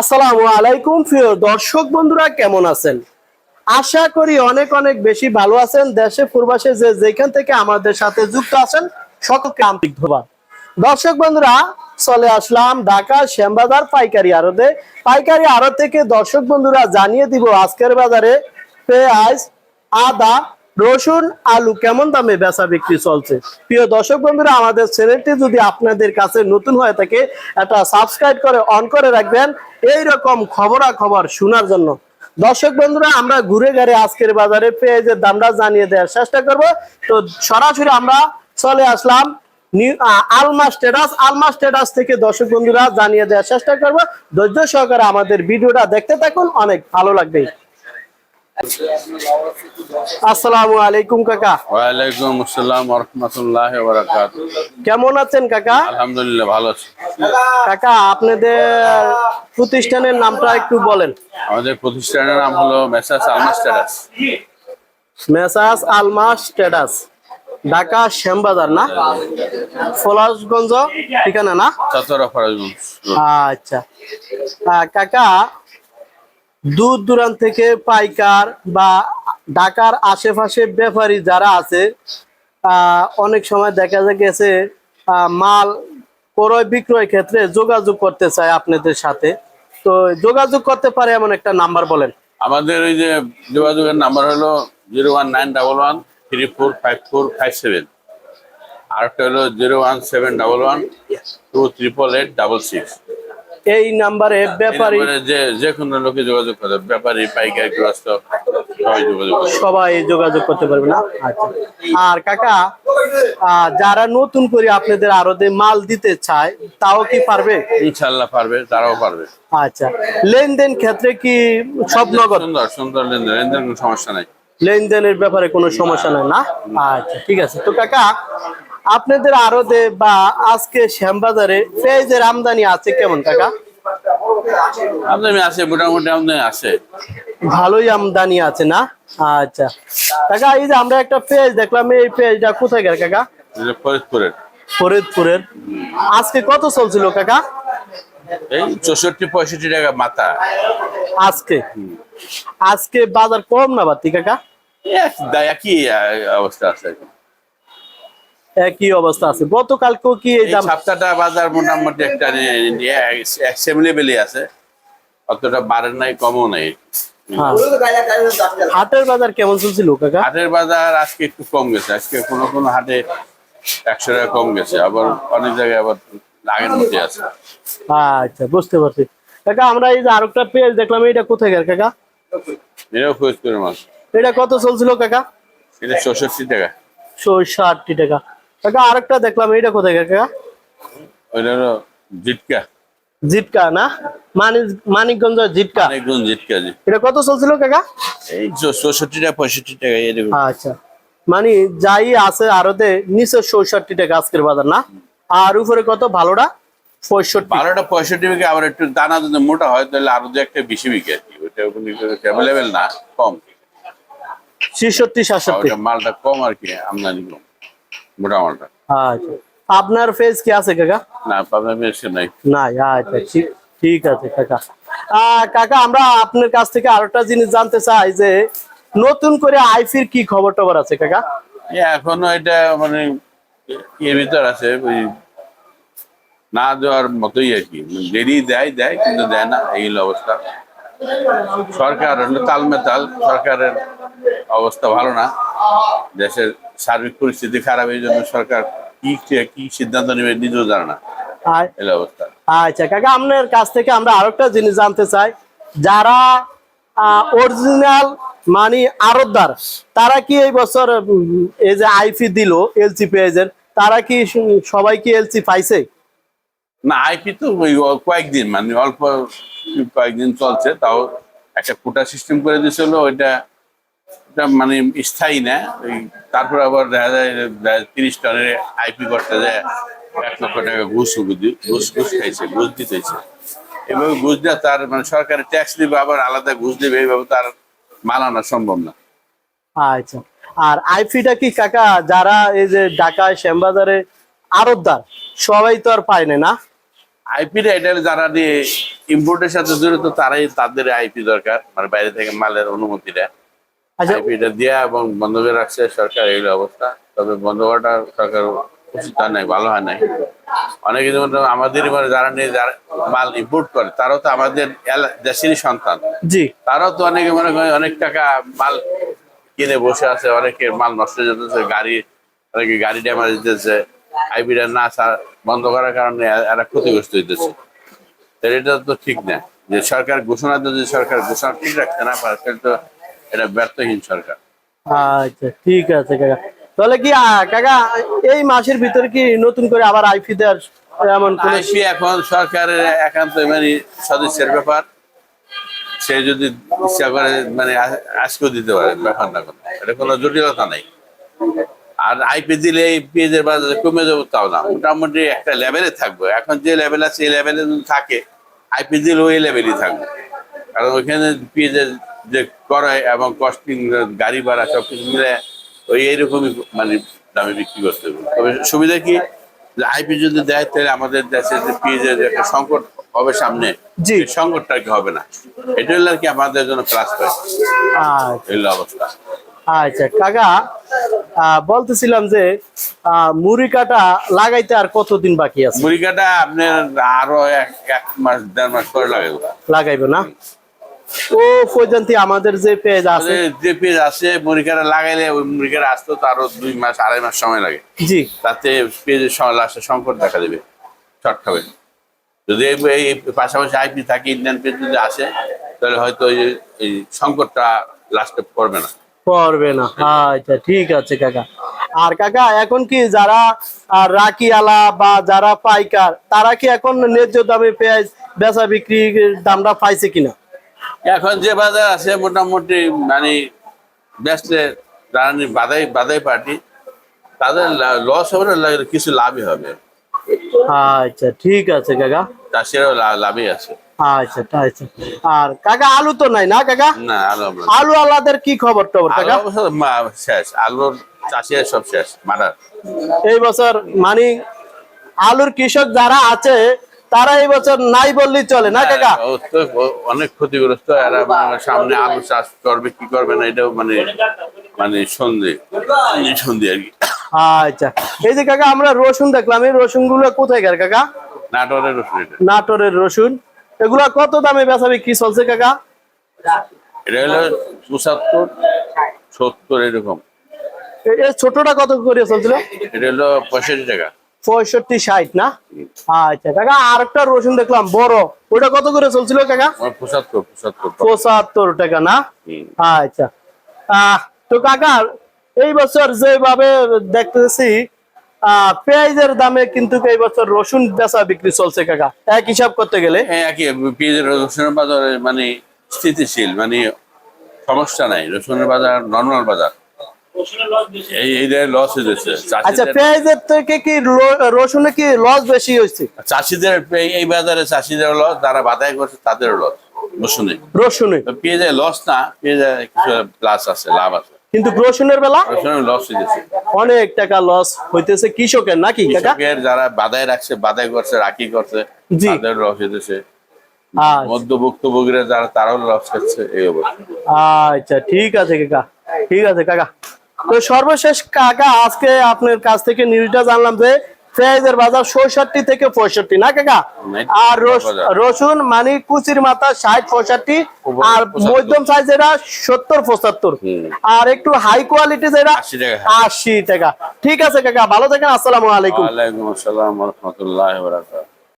আসসালামু আলাইকুম প্রিয় দর্শক বন্ধুরা, কেমন আছেন? আশা করি অনেক অনেক বেশি ভালো আছেন। দেশে পূর্বাসে যে যেখান থেকে আমাদের সাথে যুক্ত আছেন, সকলকে আন্তরিক ধন্যবাদ। দর্শক বন্ধুরা, চলে আসলাম ঢাকা শ্যামবাজার পাইকারি আড়তে। পাইকারি আড়ত থেকে দর্শক বন্ধুরা জানিয়ে দিব আজকের বাজারে পেঁয়াজ, আদা রসুন, আলু কেমন দামে বেচা বিক্রি চলছে? প্রিয় দর্শক বন্ধুরা, আমাদের চ্যানেলটি যদি আপনাদের কাছে নতুন হয়ে থাকে, এটা সাবস্ক্রাইব করে অন করে রাখবেন। এই রকম খবরা খবর শোনার জন্য। দর্শক বন্ধুরা, আমরা ঘুরে ঘুরে আজকের বাজারে পেঁয়াজের দামটা জানিয়ে দেওয়ার চেষ্টা করব। তো সরাসরি আমরা চলে আসলাম আলমা স্ট্যাটাস আলমা স্ট্যাটাস থেকে দর্শক বন্ধুরা জানিয়ে দেওয়ার চেষ্টা করব। ধৈর্য সহকারে আমাদের ভিডিওটা দেখতে থাকুন, অনেক ভালো লাগবে। আসসালামু আলাইকুম কাকা। ওয়ালাইকুম আসসালাম রহমতুল্লাহ কেমন আছেন কাকা? আলহামদুলিল্লাহ ভালো আছি। কাকা আপনাদের প্রতিষ্ঠানের নামটা একটু বলেন। আমাদের প্রতিষ্ঠানের নাম হলো মেসাস আলমাস মেসাস আলমা স্ট্যাটাস ঢাকা শ্যামবাজার না? ঠিকানা না? চতরা আচ্ছা। কাকা দূর দূরান্ত থেকে পাইকার বা ঢাকার আশেপাশে ব্যাপারী যারা আছে অনেক সময় দেখা যায় গেছে মাল ক্রয় বিক্রয় ক্ষেত্রে যোগাযোগ করতে চায় আপনাদের সাথে। তো যোগাযোগ করতে পারে এমন একটা নাম্বার বলেন। আমাদের ওই যে যোগাযোগের নাম্বার হলো zero one nine double one three four five four five seven. আর একটা হলো zero one seven double one two triple eight double six. এই নাম্বারে ব্যাপারী যে যে কোনো লোকে যোগাযোগ করে ব্যাপারী পাইকারি গ্রস্ত সবাই যোগাযোগ সবাই যোগাযোগ করতে পারবে না? আচ্ছা। আর কাকা যারা নতুন করে আপনাদের আরও মাল দিতে চায় তাও কি পারবে? ইনশাল্লাহ পারবে তারাও পারবে। আচ্ছা। লেনদেন ক্ষেত্রে কি সব নগদ? সুন্দর সুন্দর লেনদেন লেনদেন কোনো সমস্যা নাই। লেনদেনের ব্যাপারে কোনো সমস্যা নাই না। আচ্ছা ঠিক আছে। তো কাকা আপনাদের আরতে বা আজকে শ্যামবাজারে পেঁয়াজের আমদানি আছে কেমন কাকা? আমদানি আছে মোটামুটি আমদানি আছে। ভালোই আমদানি আছে না? আচ্ছা। কাকা এই যে আমরা একটা পেঁয়াজ দেখলাম এই পেঁয়াজটা কোথায় গেল কাকা? ফরিদপুরের। ফরিদপুরের। আজকে কত চলছিল কাকা? এই চৌষট্টি পঁয়ষট্টি টাকা মাথা। আজকে? আজকে বাজার কম না বাতি কাকা? একই অবস্থা আছে। একই অবস্থা আছে। গতকালকেও কি এই দাম সপ্তাহটা বাজার মোটামুটি একটা সেম আছে। অতটা বাড়ের নাই কমও নাই। হ্যাঁ। হাটের বাজার কেমন চলছিল কাকা? হাটের বাজার আজকে একটু কম গেছে। আজকে কোনো কোনো হাটে একশো টাকা কম গেছে। আবার অনেক জায়গায় আবার আগের মধ্যে আছে। আচ্ছা বুঝতে পারছি। কাকা আমরা এই যে আরেকটা পেঁয়াজ দেখলাম এটা কোথায় গেল কাকা? এটাও ফরিদপুরের মাছ এটা কত চলছিল কাকা? এটা চৌষট্টি টাকা। ষাটটি টাকা। কাকা আরেকটা দেখলাম এটা কোথায় কাকা? ওইটা জিটকা। জিটকা না? মানিক মানিকগঞ্জ জিটকা। অনেকজন জিটকা জি। এটা কত চলছিল কাকা? এই চৌষট্টি টাকা পঁয়ষট্টি টাকা এরকম আচ্ছা। মানে যাই আছে আরতে নিচে চৌষট্টি টাকা আজকের বাজার না? আর উপরে কত? ভালোটা? পঁয়ষট্টি। বারোটা পঁয়ষট্টি বিঘে আবার একটু দানা যদি মোটা হয় তাহলে আরও দু একটা বেশি বিঘে আর কি। ওইটা অ্যাভেলেবেল না কম। ছেষট্টি সাতষট্টি। মালটা কম আর কি আমদানি কম। মোটা মালটা আচ্ছা। আপনার ফেজ কি আছে কাকা? না বেশি নাই। আচ্ছা ঠিক ঠিক আছে কাকা। কাকা আমরা আপনার কাছ থেকে আরেকটা জিনিস জানতে চাই যে নতুন করে আইফির কি খবর টবর আছে কাকা? এখনও এটা মানে এর ভিতর আছে না দেওয়ার মতোই আর কি। দেরি দেয় দেয় কিন্তু দেয় না এই অবস্থা। সরকার তালমেতাল সরকারের অবস্থা ভালো না। দেশের সার্বিক পরিস্থিতি খারাপ এই জন্য সরকার কি কি সিদ্ধান্ত নেবে নিজেও জানে না। অবস্থা। আচ্ছা কাকা আপনার কাছ থেকে আমরা আরেকটা জিনিস জানতে চাই। যারা অরিজিনাল মানে আরতদার তারা কি এই বছর এই যে আইফি দিল এলসি পেয়েছেন তারা কি সবাই কি এলসি পাইছে? না আইপি তো কয়েকদিন মানে অল্প কয়েকদিন চলছে তাও একটা কোটা সিস্টেম করে দিয়েছিল ওইটা মানে স্থায়ী না ওই তারপর আবার দেখা যায় তিরিশ টনের আইপি করতে যায় এক লক্ষ টাকা ঘুষ ঘুষ ঘুষ খাইছে ঘুষ দিতেছে। এভাবে ঘুষ দেওয়া তার মানে সরকারের ট্যাক্স দিবে আবার আলাদা ঘুষ দিবে এইভাবে তার মাল আনা সম্ভব না। আচ্ছা। আর আইফিটা কি কাকা যারা এই যে ঢাকায় শ্যামবাজারে আরতদার সবাই তো আর পায় না না? আইপি এটা যারা দিয়ে ইম্পোর্টের সাথে জড়িত তারাই তাদের আইপি দরকার মানে বাইরে থেকে মালের অনুমতিটা। আচ্ছা আইপিটা দেওয়া এবং বন্ধ করে রাখছে সরকার এই অবস্থা। তবে বন্ধ করাটা সরকার উচিত নাই ভালো হয় নাই। অনেকে যেমন আমাদের মানে যারা নিয়ে যারা মাল ইম্পোর্ট করে তারাও তো আমাদের দেশেরই সন্তান। জি। তারাও তো অনেকে মনে করে অনেক টাকা মাল কিনে বসে আছে অনেকে মাল নষ্ট হয়ে যেতেছে গাড়ি অনেকে গাড়ি ড্যামেজ দিতেছে আইবিটা না বন্ধ করার কারণে এরা ক্ষতিগ্রস্ত হইতেছে। এটা তো ঠিক না। যে সরকার ঘোষণা যদি সরকার ঘোষণা ঠিক রাখতে না পারে তাহলে তো এটা ব্যর্থহীন সরকার। আচ্ছা ঠিক আছে কাকা। তাহলে কি কাকা এই মাসের ভিতরে কি নতুন করে আবার আইফি দেওয়ার এমন কোন আইপি এখন সরকারের একান্ত মানে সদস্যের ব্যাপার। সে যদি ইচ্ছা করে মানে আজকেও দিতে পারে ব্যাপার না কোনো। এটা কোনো জটিলতা নাই। আর আইপি দিলে এই পেঁয়াজের বাজারে কমে যাব তাও না। মোটামুটি একটা লেভেলে থাকবে। এখন যে লেভেল আছে এই লেভেলে থাকে আইপি দিলে ওই লেভেলই থাকবে। কারণ ওইখানে পেঁয়াজের যে ক্রয় এবং কস্টিং গাড়ি ভাড়া সব কিছু মিলে ওই এইরকমই মানে দামে বিক্রি করতে হবে। তবে সুবিধা কি? যে আইপি যদি দেয় তাহলে আমাদের দেশে যে পেঁয়াজের যে একটা সংকট হবে সামনে জি। সংকটটা কি হবে না। এটা হলো আর কি আমাদের জন্য প্লাস পয়েন্ট আচ্ছা। এই অবস্থা। আচ্ছা কাকা বলতেছিলাম যে আহ, মুড়ি কাটা লাগাইতে আর কতদিন বাকি আছে? মুড়িকাটা আপনার আরও এক এক মাস দেড় মাস পরে লাগে লাগাইবে না? ও পর্যন্ত আমাদের যে পেজ আছে। যে পেঁয়াজ আছে লাগাইলে ওই আসতে তো আরও দুই মাস আড়াই মাস সময় লাগে। জি। তাতে পেঁয়াজের সময় লাস্টে সংকট দেখা দেবে শর্ট খাবে যদি এই পাশাপাশি আইপি থাকে ইন্ডিয়ান পেঁয়াজ যদি আসে তাহলে হয়তো এই সংকটটা লাস্টে পড়বে না। পড়বে না। আচ্ছা ঠিক আছে কাকা। আর কাকা এখন কি যারা আহ, রাকিওয়ালা বা যারা পাইকার তারা কি এখন ন্যায্য দামে পেঁয়াজ বেচা বিক্রির দামটা পাইছে কিনা? এখন যে বাজার আছে মোটামুটি মানে ব্যস্তে রানি বাদাই বাদাই পার্টি তাদের লস হবে না কিছু লাভই হবে। আচ্ছা ঠিক আছে কাকা। চাষিরাও লাভই আছে। আচ্ছা আচ্ছা। আর কাকা আলু তো নাই না কাকা? না আলু আলাদের কি খবর টবর কাকা? শেষ। আলুর চাষিরা সব শেষ মারার। এই বছর মানে আলুর কৃষক যারা আছে তারা এই বছর নাই বললেই চলে না কাকা? ও অনেক ক্ষতিগ্রস্ত এরা মানে সামনে আলু চাষ করবে কি করবে না এটাও মানে মানে সন্ধে সন্ধে আর কি। আচ্ছা এই যে কাকা আমরা রসুন দেখলাম এই রসুনগুলো কোথায় গেল কাকা? নাটোরের রসুন নাটোরের রসুন। এগুলা কত দামে বেচা বিক্রি চলছে কাকা? এটা হলো পঁচাত্তর সত্তর এরকম। ছোটটা কত করে চলছিল? এটা হলো পঁয়ষট্টি টাকা। পঁয়ষট্টি ষাট না? আচ্ছা কাকা আর একটা রসুন দেখলাম বড়। ওটা কত করে চলছিল কাকা? পঁচাত্তর টাকা। না? আচ্ছা। তো কাকা এই বছর যেভাবে দেখতেছি আহ পেঁয়াজের দামে কিন্তু এই বছর রসুন বেচা বিক্রি চলছে কাকা। এক হিসাব করতে গেলে। হ্যাঁ একই পেঁয়াজের রসুনের বাজার মানে স্থিতিশীল মানে সমস্যা নাই। রসুনের বাজার নর্মাল বাজার। আচ্ছা পেঁয়াজের থেকে কি রসুনে কি লস বেশি হয়েছে? চাষিদের এই- এই বাজারে চাষিদের লস যারা বাধাই করছে তাদের লস রসুনে। রসুনে? তো পেঁয়াজে লস না পেঁয়াজে কিছু প্লাস আছে লাভ আছে। কিন্তু রসুনের বেলা? লস হয়ে যাচ্ছে অনেক টাকা লস হইতেছে কৃষকের নাকি কৃষকের যারা বাধাই রাখছে বাধাই করছে রাখি করছে জি। তাদের লস হইতেছে আচ্ছা। মধ্যভুক্তভোগীরা যারা তারাও লস খাচ্ছে এই অবস্থা। আচ্ছা ঠিক আছে কাকা ঠিক আছে কাকা। তো সর্বশেষ কাকা আজকে আপনার কাছ থেকে নিউজটা জানলাম যে পেঁয়াজের বাজার ছষট্টি থেকে পঁয়ষট্টি না কাকা? আর রসুন মানে কুচির মাথা ষাট পঁয়ষট্টি আর। মধ্যম সাইজ এরা সত্তর পঁচাত্তর। আর একটু হাই কোয়ালিটি যেটা আশি টাকা। ঠিক আছে কাকা ভালো থাকেন আসসালামু আলাইকুম। আসসালাম রহমতুল্লাহ